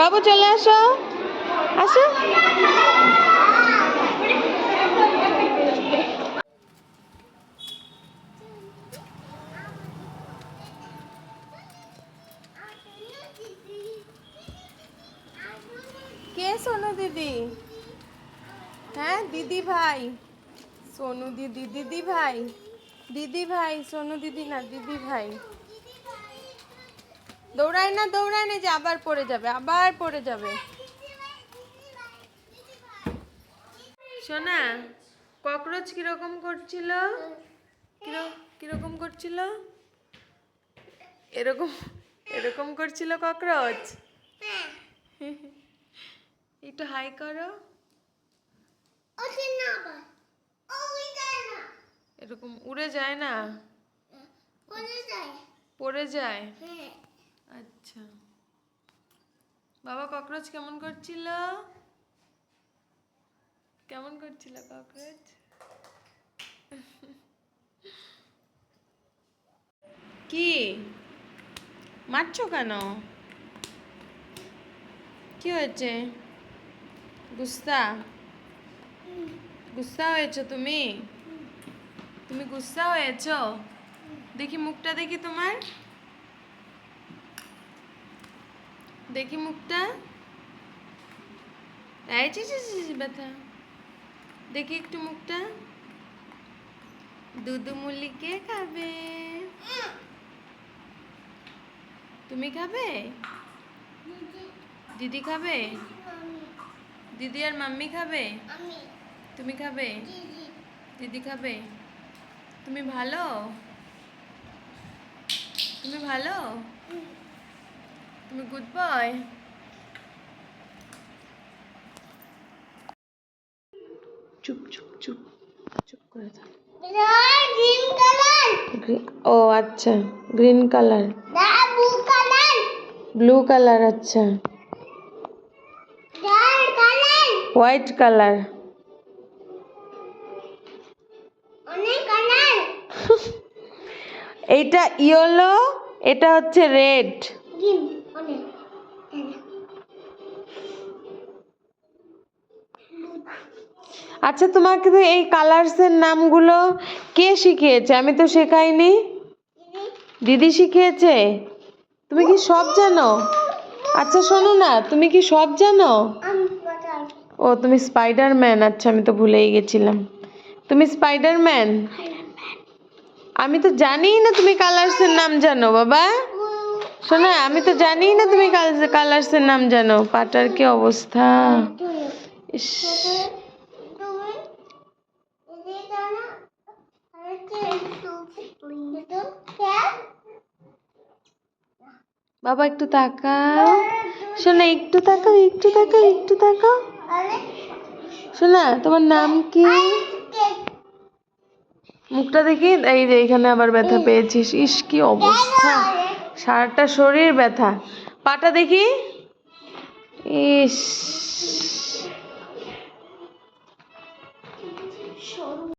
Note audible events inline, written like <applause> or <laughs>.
বাবু, চলে আসো। আসো। কে সোনু দিদি? হ্যাঁ দিদি ভাই। সোনু দিদি দিদি ভাই। দিদি ভাই, সোনু দিদি না, দিদি ভাই। দৌড়ায় না দৌড়ায় না যে আবার পড়ে যাবে আবার পড়ে যাবে। সোনা ককরোচ কীরকম করছিল? কিরো- কীরকম করছিল? এরকম এরকম করছিল ককরোচ? একটু হাই করো। এরকম উড়ে যায় না? পড়ে যায়। আচ্ছা। বাবা ককরোচ কেমন করছিল? কেমন করছিল ককরোচ? কি? মারছো কেন? কি হয়েছে? গুস্সা? গুস্সা হয়েছো তুমি? তুমি গুস্সা হয়েছো? দেখি মুখটা দেখি তোমার। দেখি মুখটা। এই ছি ছি, ব্যথা। দেখি একটু মুখটা। দুধু মুলি কে খাবে? তুমি খাবে? দিদি খাবে? দিদি আর মাম্মি খাবে? তুমি খাবে? দিদি খাবে? তুমি ভালো? তুমি ভালো? তুমি গুড বয় চুপ চুপ চুপ চুপ করে থাক। ও আচ্ছা গ্রিন কালার ব্লু কালার আচ্ছা। হোয়াইট কালার <laughs> এইটা ইয়েলো এটা হচ্ছে রেড আচ্ছা তোমাকে তো এই কালার্সের নামগুলো কে শিখিয়েছে? আমি তো শেখাইনি। দিদি শিখিয়েছে? তুমি কি সব জানো? আচ্ছা শোনো না তুমি কি সব জানো? ও তুমি স্পাইডারম্যান আচ্ছা আমি তো ভুলেই গেছিলাম। তুমি স্পাইডারম্যান আমি তো জানিই না তুমি কালার্সের নাম জানো বাবা। শোনা, আমি তো জানিই না তুমি কালার্সের নাম জানো। পাটার কি অবস্থা? বাবা, একটু তাকাও। শোনা, একটু তাকাও একটু তাকাও একটু তাকাও। শোনা, তোমার নাম কি? মুখটা দেখি, এই যে এখানে আবার ব্যথা পেয়েছিস। ইস, কি অবস্থা। সারাটা শরীর ব্যথা। পাটা দেখি। ইস।